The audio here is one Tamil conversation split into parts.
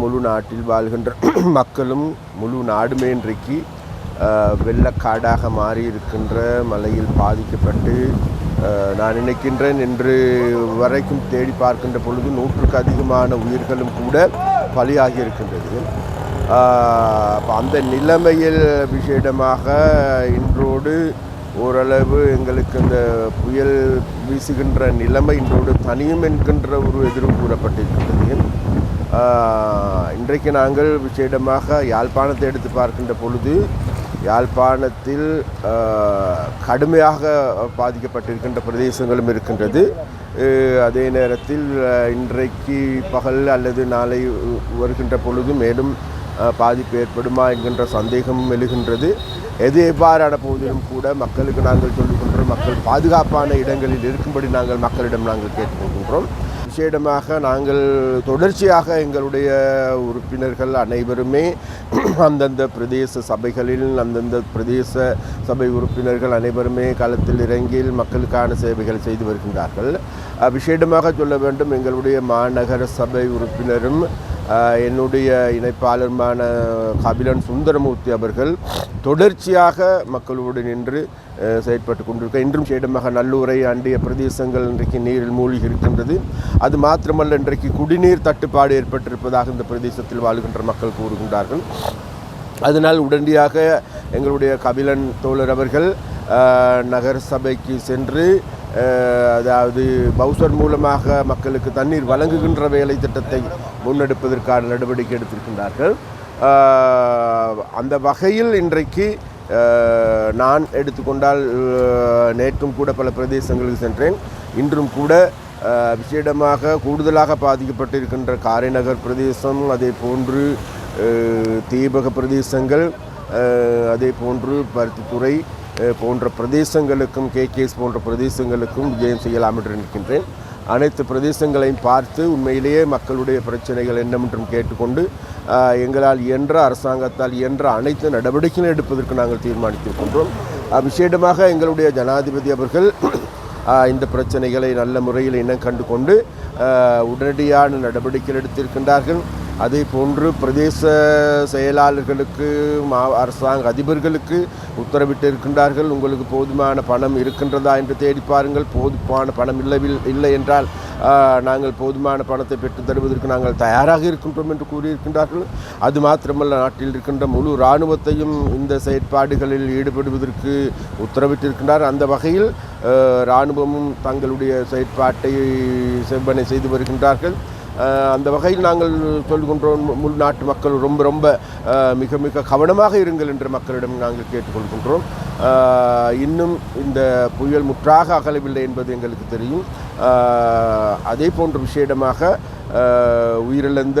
முழு நாட்டில் வாழ்கின்ற மக்களும் முழு நாடுமே இன்றைக்கு வெள்ளக்காடாக மாறி இருக்கின்ற மழையில் பாதிக்கப்பட்டு நான் நினைக்கின்றேன் என்று வரைக்கும் தேடி பார்க்கின்ற பொழுது நூற்றுக்கு அதிகமான உயிர்களும் கூட பலியாகி இருக்கின்றது அந்த நிலைமையில் விசேடமாக இன்றோடு ஓரளவு எங்களுக்கு இந்த புயல் வீசுகின்ற நிலைமை இன்றோடு தனியும் என்கின்ற ஒரு எதிர்வு கூறப்பட்டிருக்கின்றது. இன்றைக்கு நாங்கள் விசேடமாக யாழ்ப்பாணத்தை எடுத்து பார்க்கின்ற பொழுது யாழ்ப்பாணத்தில் கடுமையாக பாதிக்கப்பட்டிருக்கின்ற பிரதேசங்களும் இருக்கின்றது. அதே நேரத்தில் இன்றைக்கு பகல் அல்லது நாளை வருகின்ற பொழுது மேலும் பாதிப்பு ஏற்படுமா என்கின்ற சந்தேகமும் எழுகின்றது. எது எவ்வாறான போதிலும் கூட மக்களுக்கு நாங்கள் சொல்லுகின்றோம் மக்கள் பாதுகாப்பான இடங்களில் இருக்கும்படி நாங்கள் மக்களிடம் நாங்கள் கேட்டுக்கொள்கின்றோம் விசேடமாக நாங்கள் தொடர்ச்சியாக எங்களுடைய உறுப்பினர்கள் அனைவருமே அந்தந்த பிரதேச சபைகளில் அந்தந்த பிரதேச சபை உறுப்பினர்கள் அனைவருமே களத்தில் இறங்கி மக்களுக்கான சேவைகள் செய்து வருகின்றார்கள். விசேடமாக சொல்ல வேண்டும் எங்களுடைய மாநகர சபை உறுப்பினரும் என்னுடைய இணைப்பாளருமான கபிலன் சுந்தரமூர்த்தி அவர்கள் தொடர்ச்சியாக மக்களோடு நின்று செயற்பட்டு கொண்டிருக்க இன்றும் சேடமாக நல்லூரை அண்டிய பிரதேசங்கள் இன்றைக்கு நீரில் மூழ்கி இருக்கின்றது. அது மாத்திரமல்ல இன்றைக்கு குடிநீர் தட்டுப்பாடு ஏற்பட்டிருப்பதாக இந்த பிரதேசத்தில் வாழ்கின்ற மக்கள் கூறுகின்றார்கள். அதனால் உடனடியாக எங்களுடைய கபிலன் தோழர் அவர்கள் நகரசபைக்கு சென்று அதாவது பவுசர் மூலமாக மக்களுக்கு தண்ணீர் வழங்குகின்ற வேலை திட்டத்தை முன்னெடுப்பதற்கான நடவடிக்கை எடுத்திருக்கின்றார்கள். அந்த வகையில் இன்றைக்கு நான் எடுத்துக்கொண்டால் நேற்றும் கூட பல பிரதேசங்களுக்கு சென்றேன். இன்றும் கூட விசேடமாக கூடுதலாக பாதிக்கப்பட்டிருக்கின்ற காரைநகர் பிரதேசம் அதே போன்று தீபக பிரதேசங்கள் அதே போன்று பருத்தித்துறை போன்ற பிரதேசங்களுக்கும் கேகேஎஸ் போன்ற பிரதேசங்களுக்கும் விஜயம் செய்யலாம் என்று நினைக்கின்றேன். அனைத்து பிரதேசங்களையும் பார்த்து உண்மையிலேயே மக்களுடைய பிரச்சனைகள் என்னவென்றும் கேட்டுக்கொண்டு எங்களால் இயன்ற அரசாங்கத்தால் இயன்ற அனைத்து நடவடிக்கைகளும் எடுப்பதற்கு நாங்கள் தீர்மானித்திருக்கின்றோம். விசேடமாக எங்களுடைய ஜனாதிபதி அவர்கள் இந்த பிரச்சனைகளை நல்ல முறையில் இனம் கண்டு கொண்டு உடனடியான நடவடிக்கைகள் எடுத்திருக்கின்றார்கள். அதே போன்று பிரதேச செயலாளர்களுக்கு மா அரசாங்க அதிபர்களுக்கு உத்தரவிட்டு இருக்கின்றார்கள். உங்களுக்கு போதுமான பணம் இருக்கின்றதா என்று தேடி பாருங்கள். போதுமான பணம் இல்லை இல்லை என்றால் நாங்கள் போதுமான பணத்தை பெற்று தருவதற்கு நாங்கள் தயாராக இருக்கின்றோம் என்று கூறியிருக்கின்றார்கள். அது மாத்திரமல்ல நாட்டில் இருக்கின்ற முழு இராணுவத்தையும் இந்த செயற்பாடுகளில் ஈடுபடுவதற்கு உத்தரவிட்டிருக்கின்றார். அந்த வகையில் இராணுவமும் தங்களுடைய செயற்பாட்டை செவ்வனை செய்து வருகின்றார்கள். அந்த வகையில் நாங்கள் சொல்கின்றோம் உள்நாட்டு மக்கள் ரொம்ப ரொம்ப மிக மிக கவனமாக இருங்கள் என்று மக்களிடம் நாங்கள் கேட்டுக்கொள்கின்றோம். இன்னும் இந்த புயல் முற்றாக அகலவில்லை என்பது எங்களுக்கு தெரியும். அதே போன்ற விஷயமாக உயிரிழந்த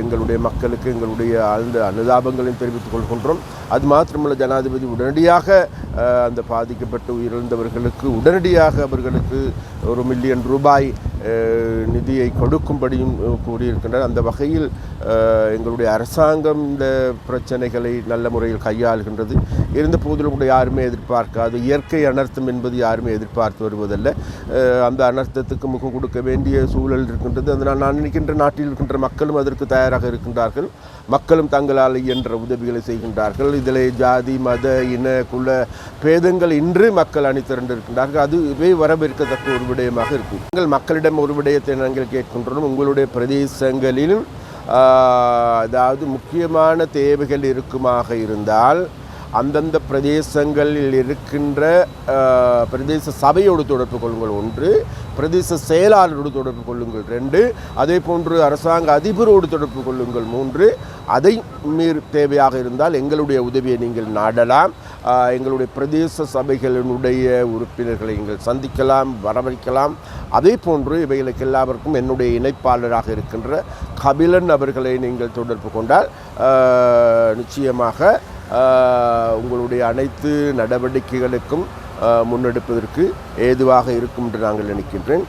எங்களுடைய மக்களுக்கு எங்களுடைய ஆழ்ந்த அனுதாபங்களையும் தெரிவித்துக் கொள்கின்றோம். அது மாத்திரமல்ல ஜனாதிபதி உடனடியாக அந்த பாதிக்கப்பட்டு உயிரிழந்தவர்களுக்கு உடனடியாக அவர்களுக்கு ஒரு மில்லியன் ரூபாய் நிதியை கொடுக்கும்படியும் கூறியிருக்கின்றனர் அந்த வகையில் எங்களுடைய அரசாங்கம் இந்த பிரச்சனைகளை நல்ல முறையில் கையாளுகின்றது. இருந்த போதிலும் கூட யாருமே எதிர்பார்க்காது. இயற்கை அனர்த்தம் என்பது யாருமே எதிர்பார்த்து வருவதல்ல. அந்த அனர்த்தத்துக்கு முகம் கொடுக்க வேண்டிய சூழல் இருக்கின்றது. அதனால் நான் நினைக்கின்ற நாட்டில் இருக்கின்ற மக்களும் அதற்கு தயாராக இருக்கின்றார்கள். மக்களும் தங்களால் இயன்ற உதவிகளை செய்கின்றார்கள். இதில் ஜாதி மத இன குல பேதங்கள் இன்று மக்கள் அணி திரண்டிருக்கின்றார்கள் அதுவே வரவேற்கத்தக்க ஒரு விடயமாக இருக்கும். எங்கள் மக்களிடம் ஒரு விடயத்தை நாங்கள் கேட்கின்றோம். உங்களுடைய பிரதேசங்களில் அதாவது முக்கியமான தேவைகள் இருக்குமாக இருந்தால் அந்தந்த பிரதேசங்களில் இருக்கின்ற பிரதேச சபையோடு தொடர்பு கொள்ளுங்கள். ஒன்று பிரதேச செயலாளரோடு தொடர்பு கொள்ளுங்கள். ரெண்டு அதே போன்று அரசாங்க அதிபரோடு தொடர்பு கொள்ளுங்கள். மூன்று அதை மீறி தேவையாக இருந்தால் எங்களுடைய உதவியை நீங்கள் நாடலாம். எங்களுடைய பிரதேச சபைகளினுடைய உறுப்பினர்களை நீங்கள் சந்திக்கலாம் வரவழைக்கலாம் அதே போன்று இவைகளுக்கு எல்லாருக்கும் என்னுடைய இணைப்பாளராக இருக்கின்ற கபிலன் அவர்களை நீங்கள் தொடர்பு கொண்டால் நிச்சயமாக உங்களுடைய அனைத்து நடவடிக்கைகளுக்கும் முன்னெடுப்பதற்கு ஏதுவாக இருக்கும் என்று நாங்கள் நினைக்கின்றேன்.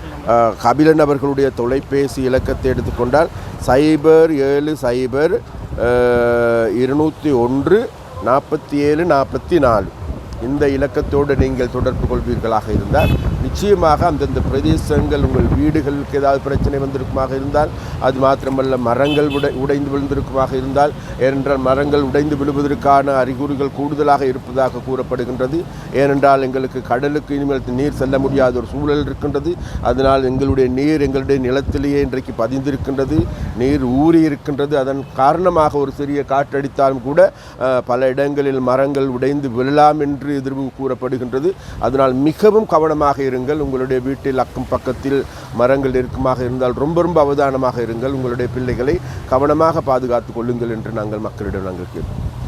கபிலன் அவர்களுடைய தொலைபேசி இலக்கத்தை எடுத்துக்கொண்டால் சைபர் ஏழு சைபர் இருநூற்றி ஒன்று நாற்பத்தி ஏழு நாற்பத்தி நாலு. இந்த இலக்கத்தோடு நீங்கள் தொடர்பு கொள்வீர்களாக இருந்தால் நிச்சயமாக அந்தந்த பிரதேசங்கள் உங்கள் வீடுகளுக்கு ஏதாவது பிரச்சனை வந்திருக்குமாக இருந்தால் அது மாத்திரமல்ல மரங்கள் உடை உடைந்து விழுந்திருக்குமாக இருந்தால் ஏனென்றால் மரங்கள் உடைந்து விழுவதற்கான அறிகுறிகள் கூடுதலாக இருப்பதாக கூறப்படுகின்றது. ஏனென்றால் எங்களுக்கு கடலுக்கு இனிமேல் நீர் செல்ல முடியாத ஒரு சூழல் இருக்கின்றது. அதனால் எங்களுடைய நீர் எங்களுடைய நிலத்திலேயே இன்றைக்கு பதிந்திருக்கின்றது. நீர் ஊறி இருக்கின்றது. அதன் காரணமாக ஒரு சிறிய காற்றடித்தாலும் கூட பல இடங்களில் மரங்கள் உடைந்து விழலாம் என்று எதிர்வு கூறப்படுகின்றது. அதனால் மிகவும் கவனமாக இருங்கள். உங்களுடைய வீட்டில் அக்கம் பக்கத்தில் மரங்கள் இருக்குமாக இருந்தால் ரொம்ப ரொம்ப அவதானமாக இருங்கள். உங்களுடைய பிள்ளைகளை கவனமாக பாதுகாத்துக் கொள்ளுங்கள் என்று நாங்கள் மக்களிடம் நாங்கள் கேட்போம்.